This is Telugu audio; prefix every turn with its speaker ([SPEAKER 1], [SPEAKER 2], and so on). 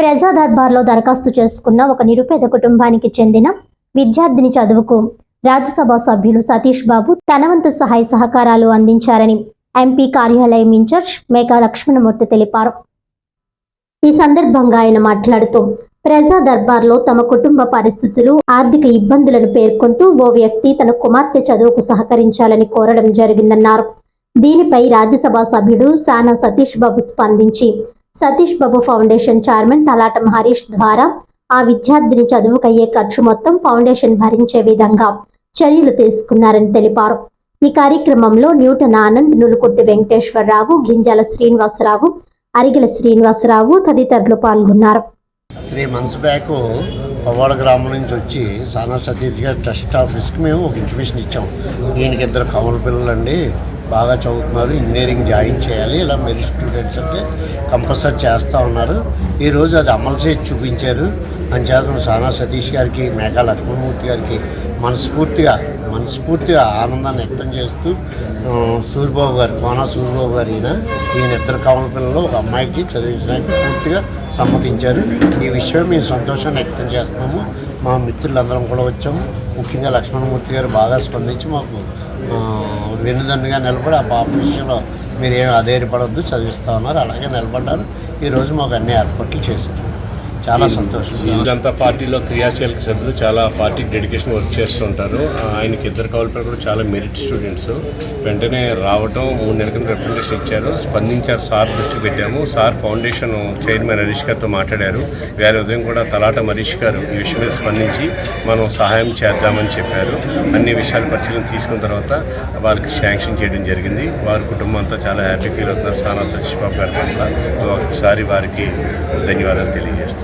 [SPEAKER 1] ప్రజా దర్బార్లో దరఖాస్తు చేసుకున్న ఒక నిరుపేద కుటుంబానికి చెందిన విద్యార్థిని చదువుకు రాజ్యసభ సభ్యులు సతీష్ బాబు తనవంతు సహాయ సహకారాలు అందించారని ఎంపీ కార్యాలయం ఇన్ఛార్జ్ మేఘా లక్ష్మణమూర్తి తెలిపారు. ఈ సందర్భంగా ఆయన మాట్లాడుతూ ప్రజా దర్బార్లో తమ కుటుంబ పరిస్థితులు ఆర్థిక ఇబ్బందులను పేర్కొంటూ ఓ వ్యక్తి తన కుమార్తె చదువుకు సహకరించాలని కోరడం జరిగిందన్నారు. దీనిపై రాజ్యసభ సభ్యుడు సానా సతీష్ బాబు స్పందించి సతీష్ బాబు ఫౌండేషన్ చైర్మన్ తలాటం హరీష్ ద్వారా ఆ విద్యార్థిని చదువుకయ్యే ఖర్చు మొత్తం ఫౌండేషన్ భరించే విధంగా చర్యలు తీసుకున్నారని తెలిపారు. ఈ కార్యక్రమంలో న్యూటన్ ఆనంద్ నులుకుర్తి వెంకటేశ్వరరావు గింజల శ్రీనివాసరావు అరిగల శ్రీనివాసరావు తదితరులు పాల్గొన్నారు.
[SPEAKER 2] త్రీ మంత్స్ బ్యాక్ కొవ్వాడ గ్రామం నుంచి వచ్చి సానా సతీష్ గారి ట్రస్ట్ ఆఫీస్కి మేము ఒక ఇన్ఫర్మేషన్ ఇచ్చాం. ఈయనకి ఇద్దరు కమల పిల్లలండి. బాగా చదువుతున్నారు ఇంజనీరింగ్ జాయిన్ చేయాలి. ఇలా మెరిట్ స్టూడెంట్స్ అంటే కంపల్సరీ చేస్తూ ఉన్నారు. ఈరోజు అది అమలు చేసి చూపించారు. అంచేతం సానా సతీష్ గారికి మేఘా లక్ష్మణమూర్తి గారికి మనస్ఫూర్తిగా మనస్ఫూర్తిగా ఆనందాన్ని వ్యక్తం చేస్తూ సూర్యబాబు గారు కోనా సూర్యబాబు గారు ఈయన ఈయన ఇద్దరు కమల పిల్లలు ఒక అమ్మాయికి చదివించడానికి పూర్తిగా సమ్మతించారు. ఈ విషయం మేము సంతోషాన్ని వ్యక్తం చేస్తున్నాము. మా మిత్రులందరం కూడా వచ్చాము. ముఖ్యంగా లక్ష్మణమూర్తి గారు బాగా స్పందించి మాకు ఆ, వెన్నుదన్నుగా నిలబడి ఆ పాప విషయంలో మీరు ఏం అధైర్యపడొద్దు చదివిస్తా ఉన్నారు. అలాగే నిలబడ్డారు. ఈరోజు మాకు అన్ని ఏర్పాట్లు చేశారు. చాలా సంతోషం.
[SPEAKER 3] వీళ్ళంతా పార్టీలో క్రియాశీలక సభ్యులు చాలా పార్టీ డెడికేషన్ వర్క్ చేస్తుంటారు. ఆయనకి ఇద్దరు కౌలుపై కూడా చాలా మెరిట్ స్టూడెంట్స్. వెంటనే రావటం మూడు నెలల కింద రిప్రజెంటేషన్ ఇచ్చారు. స్పందించారు సార్ దృష్టికి పెట్టాము. సార్ ఫౌండేషన్ చైర్మన్ హరీష్ గారితో మాట్లాడారు. వేరే ఉదయం కూడా తలాట హరీష్ గారు ఈ విషయం మీద స్పందించి మనం సహాయం చేద్దామని చెప్పారు. అన్ని విషయాలు పరిశీలన తీసుకున్న తర్వాత వాళ్ళకి శాంక్షన్ చేయడం జరిగింది. వారి కుటుంబం అంతా చాలా హ్యాపీ ఫీల్ అవుతున్నారు. సానా సతీష్ బాబు గారి పట్ల. ఒకసారి వారికి ధన్యవాదాలు తెలియజేస్తాం